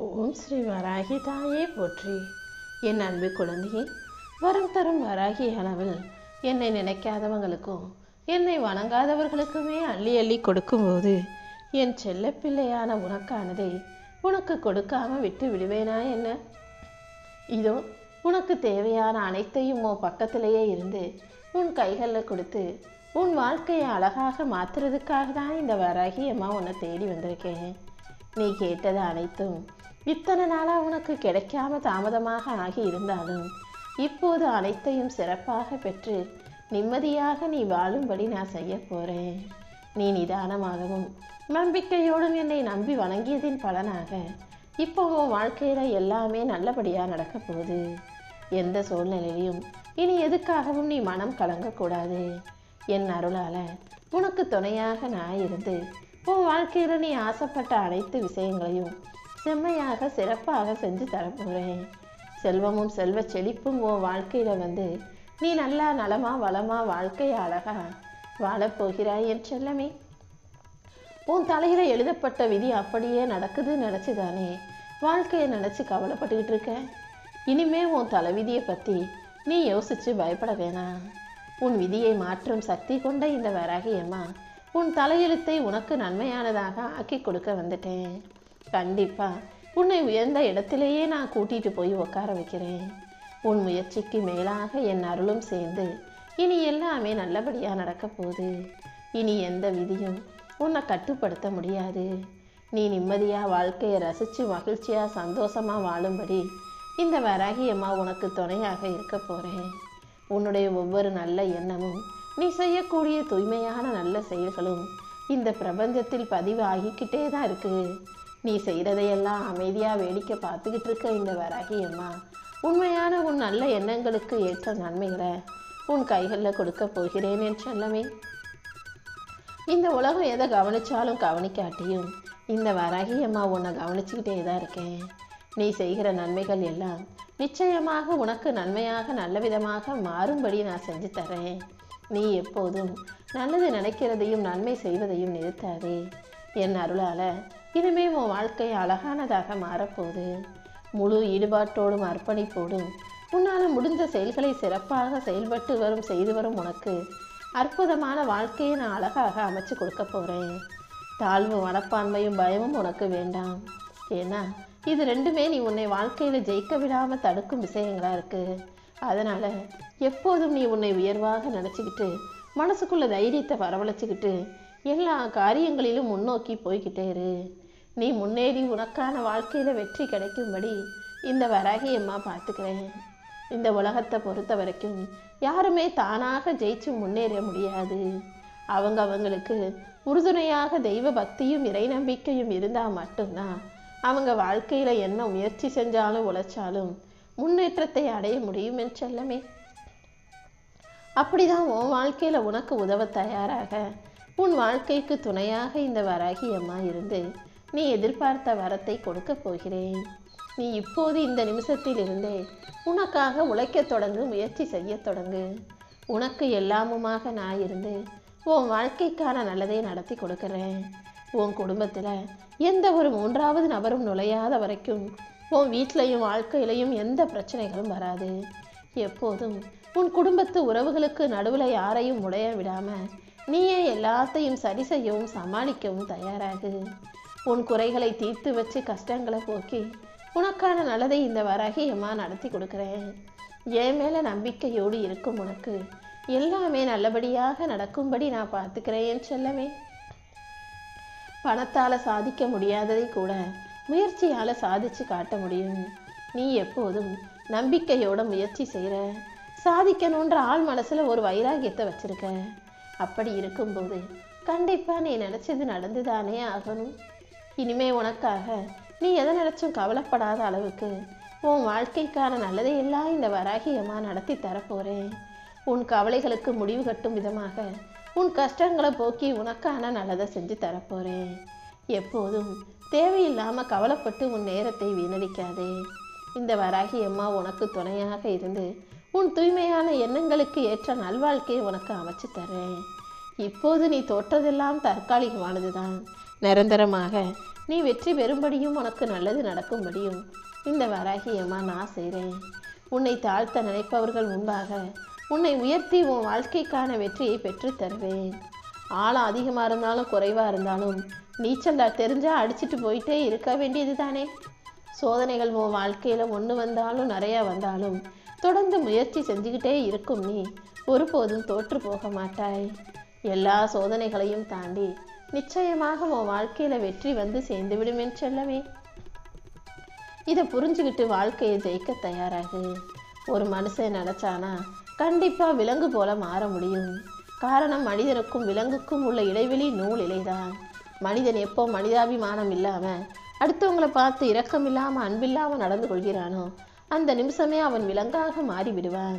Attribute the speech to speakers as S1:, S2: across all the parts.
S1: ஓம் ஸ்ரீ வராகி தாயே போற்றி. என் அன்பு குழந்தையே வரம் தரும் வராகி அளவில் என்னை நினைக்காதவங்களுக்கும் என்னை வணங்காதவர்களுக்குமே அள்ளி அள்ளி கொடுக்கும்போது என் செல்ல பிள்ளையான உனக்கானதை உனக்கு கொடுக்காம விட்டு விடுவேனா என்ன? இதோ உனக்கு தேவையான அனைத்தையும் உன் பக்கத்திலேயே இருந்து உன் கைகளில் கொடுத்து உன் வாழ்க்கையை அழகாக மாத்துறதுக்காக தான் இந்த வராகி அம்மா உன்னை தேடி வந்திருக்கேன். நீ கேட்டது அனைத்தும் இத்தனை நாளாக உனக்கு கிடைக்காம தாமதமாக ஆகி இருந்தாலும் இப்போது அனைத்தையும் சிறப்பாக பெற்று நிம்மதியாக நீ வாழும்படி நான் செய்ய போகிறேன் நீ நிதானமாகவும் நம்பிக்கையோடும் என்னை நம்பி வணங்கியதின் பலனாக இப்போ உன் வாழ்க்கையில எல்லாமே நல்லபடியா நடக்க போகுது. எந்த சூழ்நிலையிலும் இனி எதுக்காகவும் நீ மனம் கலங்கக்கூடாது என் அருளால உனக்கு துணையாக நான் இருந்து உன் வாழ்க்கையில நீ ஆசைப்பட்ட அனைத்து விஷயங்களையும் செம்மையாக சிறப்பாக செஞ்சு தரப்போறேன் செல்வமும் செல்வ செழிப்பும் உன் வாழ்க்கையில் வந்து நீ நல்லா நலமா வளமா வாழ்க்கையை அழகா வாழப்போகிறாய் என் செல்லமே. உன் தலையில் எழுதப்பட்ட விதி அப்படியே நடக்குதுன்னு நினச்சிதானே? வாழ்க்கையை நினச்சி கவலைப்பட்டுக்கிட்டு இருக்க? இனிமே உன் தலைவிதியை பற்றி நீ யோசிச்சு பயப்பட வேணாம் உன் விதியை மாற்றும் சக்தி கொண்ட இந்த வராகியம்மா உன் தலையெழுத்தை உனக்கு நன்மையானதாக ஆக்கி கொடுக்க வந்துட்டேன். கண்டிப்பாக உன்னை உயர்ந்த இடத்திலேயே நான் கூட்டிகிட்டு போய் உட்கார வைக்கிறேன். உன் முயற்சிக்கு மேலாக என் அருளும் சேர்ந்து இனி எல்லாமே நல்லபடியாக நடக்க போகுது. இனி எந்த விதியும் உன்னை கட்டுப்படுத்த முடியாது. நீ நிம்மதியாக வாழ்க்கையை ரசித்து மகிழ்ச்சியாக சந்தோஷமாக வாழும்படி இந்த வராகியம்மா உனக்கு துணையாக இருக்க போகிறேன் உன்னுடைய ஒவ்வொரு நல்ல எண்ணமும் நீ செய்யக்கூடிய தூய்மையான நல்ல செயல்களும் இந்த பிரபஞ்சத்தில் பதிவு ஆகிக்கிட்டே தான் இருக்கு. நீ செய்கிறதையெல்லாம் அமைதியாக வேடிக்கை பார்த்துக்கிட்டு இருக்க இந்த வராகி அம்மா. உண்மையான உன் நல்ல எண்ணங்களுக்கு ஏற்ற நன்மைகளை உன் கைகளில் கொடுக்க போகிறேன் என்று சொல்லவே இந்த உலகம் எதை கவனித்தாலும் கவனிக்காட்டியும் இந்த வராகி அம்மா உன்னை கவனிச்சுக்கிட்டே தான் இருக்கேன். நீ செய்கிற நன்மைகள் எல்லாம் நிச்சயமாக உனக்கு நன்மையாக நல்ல விதமாக மாறும்படி நான் செஞ்சு தரேன். நீ எப்போதும் நல்லது நினைக்கிறதையும் நன்மை செய்வதையும் நிறுத்தாதே. என் அருளால் இனிமே உன் வாழ்க்கை அழகானதாக மாறப்போகுது. முழு ஈடுபாட்டோடும் அர்ப்பணிப்போடும் உன்னால் முடிந்த செயல்களை சிறப்பாக செயல்பட்டு வரும் செய்து வரும் உனக்கு அற்புதமான வாழ்க்கையை நான் அழகாக அமைச்சு கொடுக்க போகிறேன் தாழ்வு மனப்பான்மையும் பயமும் உனக்கு வேண்டாம். ஏன்னா இது ரெண்டுமே நீ உன்னை வாழ்க்கையில் ஜெயிக்க விடாமல் தடுக்கும் விஷயங்களாக இருக்குது அதனால் எப்போதும் நீ உன்னை உயர்வாக நினச்சிக்கிட்டு மனசுக்குள்ள தைரியத்தை வரவழைச்சிக்கிட்டு எல்லா காரியங்களிலும் முன்னோக்கி போய்கிட்டே இரு. நீ முன்னேறி உனக்கான வாழ்க்கையில் வெற்றி கிடைக்கும்படி இந்த வராகி அம்மா பார்த்துக்கிறேன். இந்த உலகத்தை பொறுத்த வரைக்கும் யாருமே தானாக ஜெயிச்சு முன்னேற முடியாது. அவங்க அவங்களுக்கு உறுதுணையாக தெய்வ பக்தியும் இறை நம்பிக்கையும் இருந்தால் மட்டும்தான் அவங்க வாழ்க்கையில் என்ன முயற்சி செஞ்சாலும் உழைச்சாலும் முன்னேற்றத்தை அடைய முடியும் என் செல்லமே. அப்படிதான் உன் வாழ்க்கையில் உனக்கு உதவ தயாராக. உன் வாழ்க்கைக்கு துணையாக இந்த வராகி அம்மா இருந்து நீ எதிர்பார்த்த வரத்தை கொடுக்கப் போகிறேன். நீ இப்போது இந்த நிமிஷத்தில் இருந்தே உனக்காக உழைக்கத் தொடங்கு முயற்சி செய்யத் தொடங்கு. உனக்கு எல்லாமுமாக நான் இருந்து உன் வாழ்க்கைக்கான நல்லதை நடத்தி கொடுக்குறேன். உன் குடும்பத்தில் எந்த ஒரு மூன்றாவது நபரும் நுழையாத வரைக்கும் உன் வீட்டிலையும் வாழ்க்கையிலையும் எந்த பிரச்சனைகளும் வராது. எப்போதும் உன் குடும்பத்து உறவுகளுக்கு நடுவில் யாரையும் உடைய விடாமல் நீயே எல்லாத்தையும் சரி செய்யவும் சமாளிக்கவும் தயாராகு. உன் குறைகளை தீர்த்து வச்சு கஷ்டங்களை போக்கி உனக்கான நல்லதை இந்த வராகி அம்மா நடத்தி கொடுக்குறேன். என் மேலே நம்பிக்கையோடு இருக்கும் உனக்கு. எல்லாமே நல்லபடியாக நடக்கும்படி நான் பார்த்துக்கிறேன் சொல்லவே பணத்தால் சாதிக்க முடியாததை கூட முயற்சியால் சாதிச்சு காட்ட முடியும். நீ எப்போதும் நம்பிக்கையோட முயற்சி செய்கிற சாதிக்கணுன்ற ஆள் மனசில் ஒரு வைராகியத்தை வச்சிருக்க. அப்படி இருக்கும்போது கண்டிப்பாக நீ நினச்சது நடந்துதானே ஆகணும். இனிமே உனக்காக நீ எதை நினச்சும் கவலைப்படாத அளவுக்கு உன் வாழ்க்கைக்கான நல்லதையெல்லாம் இந்த வராகியம்மா நடத்தி தரப்போறேன். உன் கவலைகளுக்கு முடிவு கட்டும் விதமாக உன் கஷ்டங்களை போக்கி உனக்கான நல்லதை செஞ்சு தரப்போறேன். எப்போதும் தேவையில்லாமல் கவலைப்பட்டு உன் நேரத்தை வீணடிக்காதே. இந்த வராகி அம்மா உனக்கு துணையாக இருந்து உன் தூய்மையான எண்ணங்களுக்கு ஏற்ற நல்வாழ்க்கையை உனக்கு அமைச்சு தரேன். இப்போது நீ தோற்றதெல்லாம் தற்காலிகமானதுதான். நிரந்தரமாக நீ வெற்றி பெறும்படியும் உனக்கு நல்லது நடக்கும்படியும் இந்த வராகியம்மா நான் செய்கிறேன் உன்னை தாழ்த்த நினைப்பவர்கள் முன்பாக உன்னை உயர்த்தி உன் வாழ்க்கைக்கான வெற்றியை பெற்றுத்தருவேன் ஆழம் அதிகமாக இருந்தாலும் குறைவாக இருந்தாலும் நீச்சல் தெரிஞ்சால் அடிச்சிட்டு போயிட்டே இருக்க வேண்டியது தானே சோதனைகள் உன் வாழ்க்கையில் ஒன்று வந்தாலும் நிறையா வந்தாலும் தொடர்ந்து முயற்சி செஞ்சுக்கிட்டே இருக்கும் நீ. ஒருபோதும் தோற்று போக மாட்டாய். எல்லா சோதனைகளையும் தாண்டி நிச்சயமாக உன் வாழ்க்கையில் வெற்றி வந்து சேர்ந்துவிடும் என்று சொல்லவே செல்லவே இதை புரிஞ்சுக்கிட்டு வாழ்க்கையை ஜெயிக்க தயாராகு. ஒரு மனுஷன் நினச்சானா கண்டிப்பாக விலங்கு போல மாற முடியும். காரணம் மனிதனுக்கும் விலங்குக்கும் உள்ள இடைவெளி நூல் இலைதான் மனிதன் எப்போ மனிதாபிமானம் இல்லாமல் அடுத்தவங்களை பார்த்து இரக்கம் இல்லாமல் அன்பில்லாமல் நடந்து கொள்கிறானோ அந்த நிமிஷமே அவன் விலங்காக மாறி விடுவான்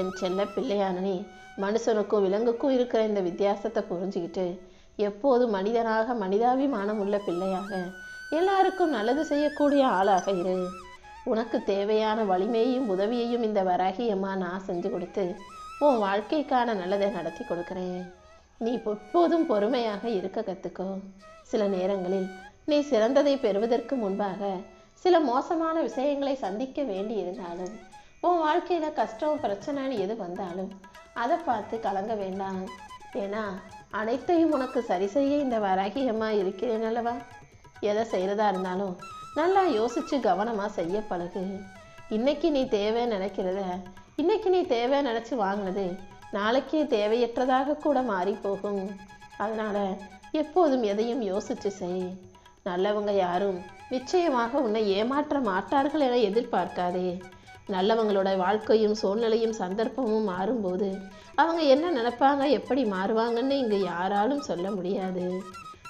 S1: என் செல்ல பிள்ளையானனே மனுஷனுக்கும் விலங்குக்கும் இருக்கிற இந்த வித்தியாசத்தை புரிஞ்சுக்கிட்டு எப்போது மனிதனாக மனிதாபிமானம் உள்ள பிள்ளையாக எல்லாருக்கும் நல்லது செய்யக்கூடிய ஆளாக இரு. உனக்கு தேவையான வலிமையையும் உதவியையும் இந்த வராகியம்மா நான் செஞ்சு கொடுத்து உன் வாழ்க்கைக்கான நல்லதை நடத்தி கொடுக்குறேன். நீ எப்போதும் பொறுமையாக இருக்க கற்றுக்கோ சில நேரங்களில் நீ சிறந்ததை பெறுவதற்கு முன்பாக சில மோசமான விஷயங்களை சந்திக்க வேண்டி இருந்தாலும் உன் வாழ்க்கையில் கஷ்டம் பிரச்சனைன்னு எது வந்தாலும் அதை பார்த்து கலங்க வேண்டாம். ஏன்னா அனைத்தையும் உனக்கு சரி செய்ய இந்த வராகியமாக இருக்கிறேன் அல்லவா? எதை செய்கிறதா இருந்தாலும் நல்லா யோசித்து கவனமாக செய்ய பழகு. இன்னைக்கு நீ தேவை நினைக்கிறத இன்னைக்கு நீ தேவை நினச்சி வாங்கினது நாளைக்கே தேவையற்றதாக கூட மாறி போகும் அதனால் எப்போதும் எதையும் யோசித்து செய். நல்லவங்க யாரும் நிச்சயமாக உன்னை ஏமாற்ற மாட்டார்கள் என எதிர்பார்க்காதே. நல்லவங்களோட வாழ்க்கையும் சூழ்நிலையும் சந்தர்ப்பமும் மாறும்போது அவங்க என்ன நினைப்பாங்க எப்படி மாறுவாங்கன்னு இங்கே யாராலும் சொல்ல முடியாது.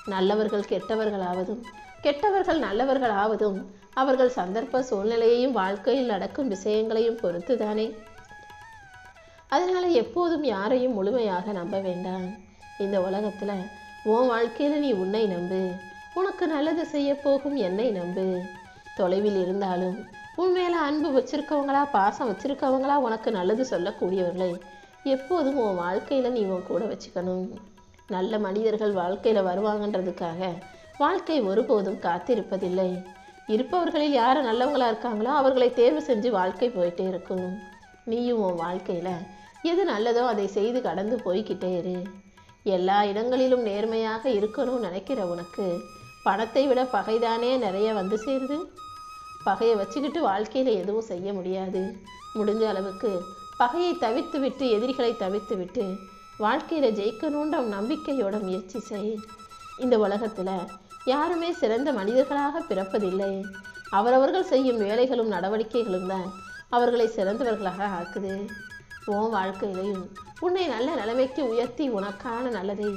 S1: நல்லவர்கள் கெட்டவர்களாவதும் கெட்டவர்கள் நல்லவர்களாவதும் அவர்கள் சந்தர்ப்ப சூழ்நிலையையும் வாழ்க்கையில் நடக்கும் விஷயங்களையும் பொறுத்து தானே அதனால் எப்போதும் யாரையும் முழுமையாக நம்ப வேண்டாம். இந்த உலகத்தில் உன் வாழ்க்கையில் நீ உன்னை நம்பு. உனக்கு நல்லது செய்ய போகும் என்னை நம்பு. தொலைவில் இருந்தாலும் உன் மேலே அன்பு வச்சிருக்கவங்களா பாசம் வச்சிருக்கவங்களா உனக்கு நல்லது சொல்லக்கூடியவர்களை எப்போதும் உன் வாழ்க்கையில் நீ உன் கூட வச்சுக்கணும். நல்ல மனிதர்கள் வாழ்க்கையில் வருவாங்கன்றதுக்காக வாழ்க்கை ஒருபோதும் காத்திருப்பதில்லை. இருப்பவர்களில் யார் நல்லவங்களாக இருக்காங்களோ அவர்களை தேர்வு செஞ்சு வாழ்க்கை போயிட்டே இருக்கும். நீயும் உன் வாழ்க்கையில் எது நல்லதோ அதை செய்து கடந்து போய்க்கிட்டே இரு. எல்லா இடங்களிலும் நேர்மையாக இருக்கணும்னு நினைக்கிற உனக்கு பணத்தை விட பகைதானே நிறைய வந்து சேருது. பகையை வச்சுக்கிட்டு வாழ்க்கையில் எதுவும் செய்ய முடியாது. முடிஞ்ச அளவுக்கு பகையை தவிர்த்து விட்டு எதிரிகளை தவிர்த்து விட்டு வாழ்க்கையில் ஜெயிக்கணுன்ற நம்பிக்கையோட முயற்சி செய். இந்த உலகத்தில் யாருமே சிறந்த மனிதர்களாக பிறப்பதில்லை. அவரவர்கள் செய்யும் வேலைகளும் நடவடிக்கைகளும் தான் அவர்களை சிறந்தவர்களாக ஆக்குது. உன் வாழ்க்கையிலையும் உன்னை நல்ல நிலைமைக்கு உயர்த்தி உனக்கான நல்லதை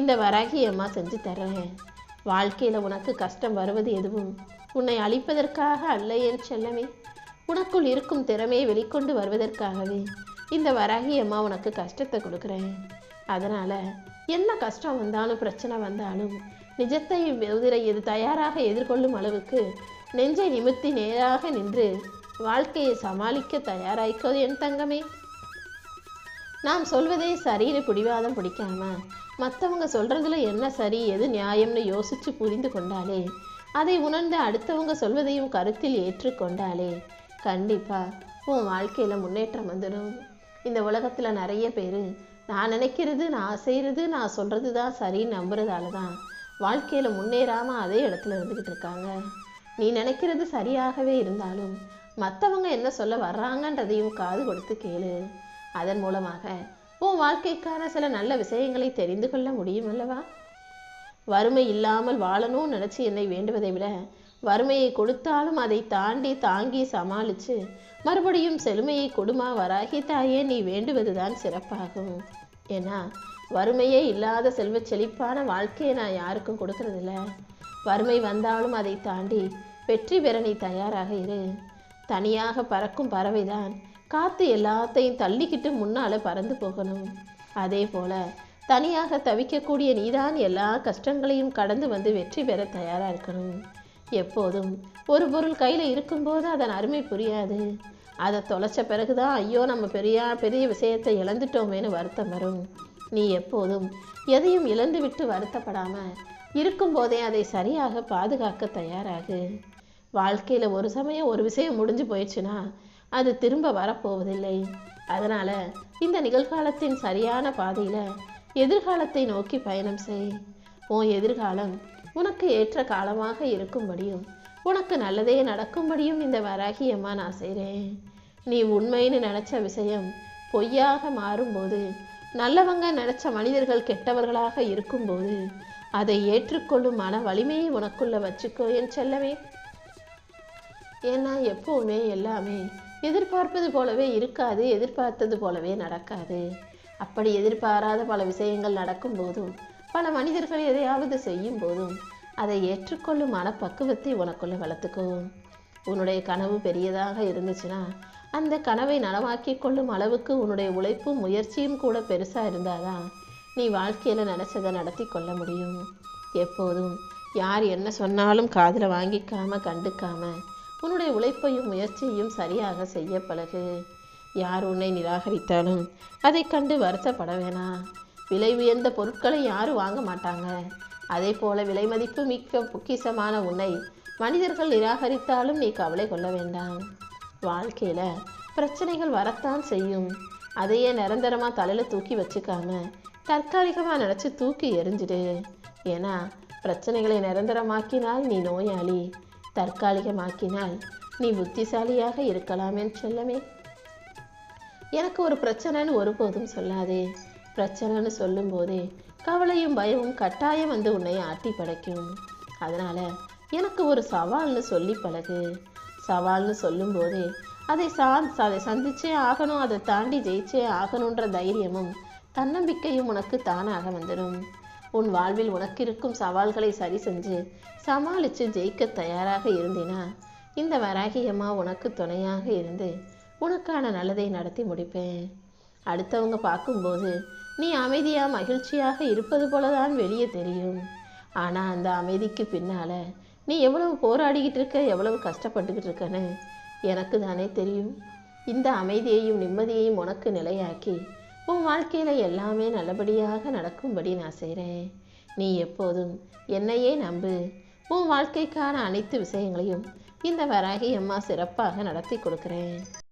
S1: இந்த வராகி அம்மா செஞ்சு தர்றேன் வாழ்க்கையில் உனக்கு கஷ்டம் வருவது எதுவும் உன்னை அழிப்பதற்காக அல்ல என் செல்லமே. உனக்குள் இருக்கும் திறமையை வெளிக்கொண்டு வருவதற்காகவே இந்த வராகி அம்மா உனக்கு கஷ்டத்தை கொடுக்குறேன். அதனால் என்ன கஷ்டம் வந்தாலும் பிரச்சனை வந்தாலும் நிஜத்தை எதிரை எது தயாராக எதிர்கொள்ளும் அளவுக்கு நெஞ்சை நிமித்தி நேராக நின்று வாழ்க்கையை சமாளிக்க தயாராய்க்கோ என் தங்கமே. நாம் சொல்வதே சரின்னு பிடிவாதம் பிடிக்காம மற்றவங்க சொல்றதுல என்ன சரி எது நியாயம்னு யோசிச்சு புரிந்து கொண்டாலே அதை உணர்ந்து அடுத்தவங்க சொல்வதையும் கருத்தில் ஏற்றுக்கொண்டாலே கண்டிப்பாக உன் வாழ்க்கையில் முன்னேற்றம் வந்துடும் இந்த உலகத்தில் நிறைய பேர் நான் நினைக்கிறது நான் செய்கிறது நான் சொல்கிறது தான் சரின்னு நம்புறதால தான் வாழ்க்கையில் முன்னேறாமல் அதே இடத்துல இருந்துக்கிட்டு இருக்காங்க. நீ நினைக்கிறது சரியாகவே இருந்தாலும் மற்றவங்க என்ன சொல்ல வர்றாங்கன்றதையும் காது கொடுத்து கேளு. அதன் மூலமாக உன் வாழ்க்கைக்கான சில நல்ல விஷயங்களை தெரிந்து கொள்ள முடியும் அல்லவா? வறுமை இல்லாமல் வாழணும்னு நினச்சி என்னை வேண்டுவதை விட வறுமையை கொடுத்தாலும் அதை தாண்டி தாங்கி சமாளித்து மறுபடியும் செழுமையை கொடுமா வராகி தாயே நீ வேண்டுவதுதான் சிறப்பாகும். ஏன்னா வறுமையே இல்லாத செல்வ செழிப்பான வாழ்க்கையை நான் யாருக்கும் கொடுக்கறதில்ல. வறுமை வந்தாலும் அதை தாண்டி வெற்றி பெற நீ தயாராக இரு. தனியாக பறக்கும் பறவைதான். காத்து எல்லாத்தையும் தள்ளிக்கிட்டு முன்னால் பறந்து போகணும். அதே போல தனியாக தவிக்கக்கூடிய நீதான் எல்லா கஷ்டங்களையும் கடந்து வந்து வெற்றி பெற தயாராக இருக்கணும். எப்போதும் ஒரு பொருள் கையில் இருக்கும்போது அதன் அருமை புரியாது. அதை தொலைச்ச பிறகுதான் ஐயோ நம்ம பெரிய பெரிய விஷயத்தை இழந்துட்டோமேன்னு வருத்தம் வரும். நீ எப்போதும் எதையும் இழந்து விட்டு இருக்கும்போதே அதை சரியாக பாதுகாக்க தயாராகு. வாழ்க்கையில் ஒரு சமயம் ஒரு விஷயம் முடிஞ்சு போயிடுச்சுன்னா அது திரும்ப வரப்போவதில்லை. அதனால் இந்த நிகழ்காலத்தின் சரியான பாதையில் எதிர்காலத்தை நோக்கி பயணம் செய். உன் எதிர்காலம் உனக்கு ஏற்ற காலமாக இருக்கும்படியும் உனக்கு நல்லதே நடக்கும்படியும் இந்த வராகி அம்மா நான் செய்கிறேன் நீ உண்மைன்னு நினச்ச விஷயம் பொய்யாக மாறும்போது நல்லவங்க நினச்ச மனிதர்கள் கெட்டவர்களாக இருக்கும்போது அதை ஏற்றுக்கொள்ளும் மன வலிமையை உனக்குள்ள வச்சுக்கோ என் செல்லவே ஏன்னா எப்பவுமே எல்லாமே எதிர்பார்ப்பது போலவே இருக்காது எதிர்பார்த்தது போலவே நடக்காது. அப்படி எதிர்பாராத பல விஷயங்கள் நடக்கும் போதும் பல மனிதர்கள் எதையாவது செய்யும் போதும் அதை ஏற்றுக்கொள்ளும் மனப்பக்குவத்தை உனக்குள்ள வளர்த்துக்கோ. உன்னுடைய கனவு பெரியதாக இருந்துச்சுன்னா அந்த கனவை நனவாக்கி கொள்ளும் அளவுக்கு உன்னுடைய உழைப்பும் முயற்சியும் கூட பெருசாக இருந்தாதான் நீ வாழ்க்கையில் நினச்சதை நடத்தி கொள்ள முடியும். எப்போதும் யார் என்ன சொன்னாலும் காதில் வாங்கிக்காம கண்டுக்காம உன்னுடைய உழைப்பையும் முயற்சியையும் சரியாக செய்ய பழகு. யார் உன்னை நிராகரித்தாலும் அதை கண்டு வருத்தப்பட வேணாம் விலை உயர்ந்த பொருட்களை யாரும் வாங்க மாட்டாங்க. அதே போல விலை மதிப்பு மிக்க பொக்கிசமான உன்னை மனிதர்கள் நிராகரித்தாலும் நீ கவலை கொள்ள வேண்டாம். வாழ்க்கையில் பிரச்சனைகள் வரத்தான் செய்யும். அதையே நிரந்தரமாக தலையில் தூக்கி வச்சுக்காம தற்காலிகமாக நினச்சி தூக்கி எரிஞ்சிடு ஏன்னா பிரச்சனைகளை நிரந்தரமாக்கினால் நீ நோயாளி. தற்காலிகமாக்கினால் நீ புத்திசாலியாக இருக்கலாமே செல்லமே. எனக்கு ஒரு பிரச்சனைன்னு ஒருபோதும் சொல்லாதே. பிரச்சனைன்னு சொல்லும்போதே கவலையும் பயமும் கட்டாயம் வந்து உன்னை ஆட்டி படைக்கும். அதனால எனக்கு ஒரு சவால்னு சொல்லி பழகு. சவால்னு சொல்லும்போதே அதை சா அதை சந்திச்சே ஆகணும் அதை தாண்டி ஜெயிச்சே ஆகணுன்ற தைரியமும் தன்னம்பிக்கையும் உனக்கு தானாக வந்துடும் உன் வாழ்வில் உனக்கு இருக்கும் சவால்களை சரி செஞ்சு சமாளித்து ஜெயிக்க தயாராக இருந்தினா இந்த வராகியம்மா உனக்கு துணையாக இருந்து உனக்கான நல்லதை நடத்தி முடிப்பேன். அடுத்தவங்க பார்க்கும்போது நீ அமைதியாக மகிழ்ச்சியாக இருப்பது போல தான் வெளியே தெரியும். ஆனால் அந்த அமைதிக்கு பின்னால் நீ எவ்வளவு போராடிக்கிட்டு இருக்க எவ்வளவு கஷ்டப்பட்டுக்கிட்டு இருக்கன்னு எனக்கு தானே தெரியும். இந்த அமைதியையும் நிம்மதியையும் உனக்கு நிலையாக்கி உன் வாழ்க்கையில் எல்லாமே நல்லபடியாக நடக்கும்படி நான் செய்கிறேன் நீ எப்போதும் என்னையே நம்பு. உன் வாழ்க்கைக்கான அனைத்து விஷயங்களையும் இந்த வராகி அம்மா சிறப்பாக நடத்தி கொடுக்குறேன்.